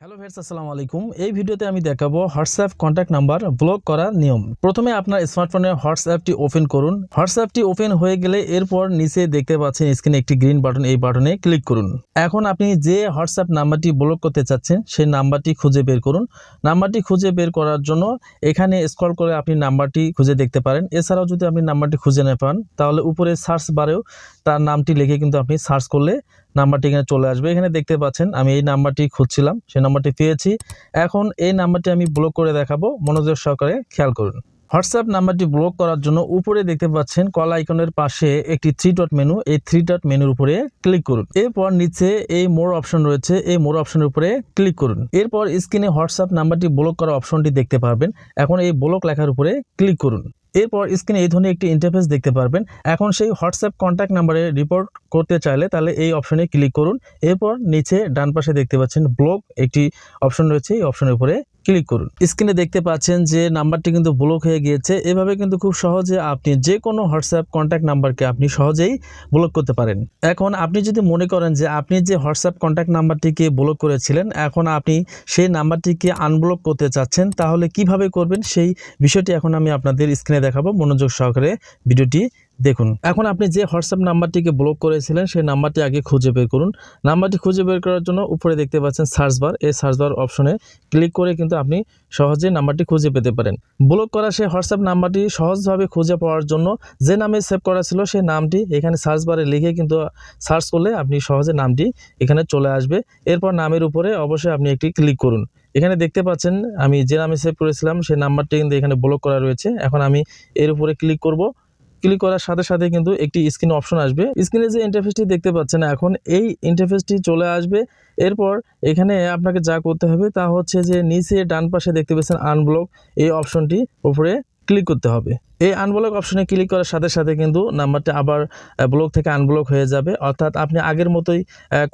Hello vice আসসালামু আলাইকুম। এই ভিডিওতে আমি দেখাবো হোয়াটসঅ্যাপ কন্ট্যাক্ট নাম্বার ব্লক করার নিয়ম। প্রথমে আপনার স্মার্টফোনে হোয়াটসঅ্যাপটি ওপেন করুন। হোয়াটসঅ্যাপটি ওপেন হয়ে গেলে এরপর নিচে দেখতে পাচ্ছেন স্ক্রিনে একটি গ্রিন বাটন এই বাটনে ক্লিক করুন। এখন আপনি যে হোয়াটসঅ্যাপ নাম্বারটি ব্লক করতে চাচ্ছেন, সেই নাম্বারটি খুঁজে বের করুন। নাম্বারটি খুঁজে বের করার জন্য এখানে স্ক্রল করে আপনি নাম্বারটি খুঁজে দেখতে পারেন। এছাড়াও যদি আপনি নাম্বারটি খুঁজে না পান, তাহলে উপরে সার্চ বারেও তার নামটি লিখে কিন্তু আপনি সার্চ করলে নাম্বারটি এখানে চলে আসবে। এখানে দেখতে পাচ্ছেন, আমি এই নাম্বারটি খুঁজছিলাম, সেই নাম্বারটি পেয়েছি। এখন এই নাম্বারটি আমি ব্লক করে দেখাবো, মনোযোগ সহকারে খেয়াল করুন। হোয়াটসঅ্যাপ নাম্বারটি ব্লক করার জন্য উপরে দেখতে পাচ্ছেন কল আইকনের পাশে একটি থ্রি ডট মেনু এই থ্রি ডট মেনুর উপরে ক্লিক করুন। এরপর নিচে এই মোর অপশন রয়েছে, এই মোর অপশনের উপরে ক্লিক করুন। এরপর স্ক্রিনে হোয়াটসঅ্যাপ নাম্বারটি ব্লক করা অপশনটি দেখতে পারবেন। এখন এই ব্লক লেখার উপরে ক্লিক করুন। এরপর স্ক্রিনে এই ধরনের একটি ইন্টারফেস দেখতে পারবেন। এখন সেই হোয়াটসঅ্যাপ কন্ট্যাক্ট নাম্বারে রিপোর্ট করতে চাইলে তাহলে এই অপশনে ক্লিক করুন। এরপর নিচে ডান পাশে দেখতে পাচ্ছেন ব্লগ একটি অপশন রয়েছে। এই অপশনের উপরে ক্লিক করুন। স্ক্রিনে দেখতে পাচ্ছেন যে নাম্বারটি কিন্তু ব্লক হয়ে গিয়েছে। এভাবে কিন্তু খুব সহজে আপনি যে কোনো হোয়াটসঅ্যাপ কন্ট্যাক্ট নাম্বারকে আপনি সহজেই ব্লক করতে পারেন। এখন আপনি যদি মনে করেন যে আপনি যে হোয়াটসঅ্যাপ কন্ট্যাক্ট নাম্বারটিকে ব্লক করেছিলেন, এখন আপনি সেই নাম্বারটিকে আনব্লক করতে চাচ্ছেন, তাহলে কীভাবে করবেন? সেই বিষয়টি এখন আমি আপনাদের স্ক্রিনে দেখাবো। মনোযোগ সহকারে ভিডিওটি দেখুন, এখন আপনি যে হোয়াটসঅ্যাপ নাম্বারটিকে ব্লক করেছিলেন, সেই নাম্বারটি আগে খুঁজে বের করুন। নাম্বারটি খুঁজে বের করার জন্য উপরে দেখতে পাচ্ছেন সার্চ বার এই সার্চ বার অপশনে ক্লিক করে কিন্তু আপনি সহজে নাম্বারটি খুঁজে পেতে পারেন। ব্লক করা সেই হোয়াটসঅ্যাপ নাম্বারটি সহজভাবে খুঁজে পাওয়ার জন্য যে নামে সেভ করা ছিল, সেই নামটি এখানে সার্চ বারে লিখে কিন্তু সার্চ করলে আপনি সহজে নামটি এখানে চলে আসবে। এরপর নামের উপরে অবশ্যই আপনি একটি ক্লিক করুন। এখানে দেখতে পাচ্ছেন, আমি যে নামে সেভ করেছিলাম, সেই নাম্বারটি কিন্তু এখানে ব্লক করা রয়েছে। এখন আমি এর উপরে ক্লিক করব। ক্লিক করার সাথে সাথে কিন্তু একটি স্ক্রিন অপশন আসবে। স্ক্রিনে যে ইন্টারফেসটি দেখতে পাচ্ছেন এখন, এই ইন্টারফেসটি চলে আসবে। এরপর এখানে আপনাকে যা করতে হবে তা হচ্ছে যে নিচে ডান পাশে দেখতে পাচ্ছেন আনব্লক এই অপশনটি উপরে ক্লিক করতে হবে। এই আনব্লক অপশনে ক্লিক করার সাথে সাথে কিন্তু নাম্বারটা আবার ব্লক থেকে আনব্লক হয়ে যাবে। অর্থাৎ আপনি আগের মতোই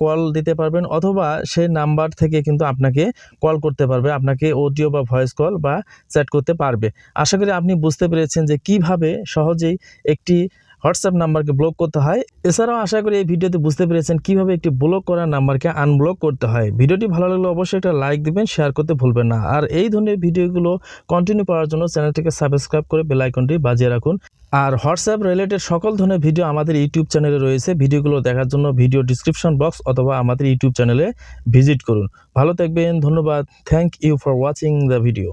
কল দিতে পারবেন অথবা সেই নাম্বার থেকে কিন্তু আপনাকে কল করতে পারবে। আপনাকে অডিও বা ভয়েস কল বা চ্যাট করতে পারবে। আশা করি আপনি বুঝতে পেরেছেন যে কীভাবে সহজেই একটি হোয়াটসঅ্যাপ নাম্বারকে ব্লক করতে হয়। এছাড়াও আশা করি এই ভিডিওতে বুঝতে পেরেছেন কীভাবে একটি ব্লক করা নাম্বারকে আনব্লক করতে হয়। ভিডিওটি ভালো লাগলে অবশ্যই একটা লাইক দিবেন শেয়ার করতে ভুলবেন না। আর এই ধরনের ভিডিওগুলো কন্টিনিউ পাওয়ার জন্য চ্যানেলটিকে সাবস্ক্রাইব করে বেল আইকনটি বাজিয়ে রাখুন। আর হোয়াটসঅ্যাপ রিলেটেড সকল ধরনের ভিডিও আমাদের ইউটিউব চ্যানেলে রয়েছে। ভিডিওগুলো দেখার জন্য ভিডিও ডিসক্রিপশন বক্স অথবা আমাদের ইউটিউব চ্যানেলে ভিজিট করুন। ভালো থাকবেন, ধন্যবাদ। Thank you for watching the video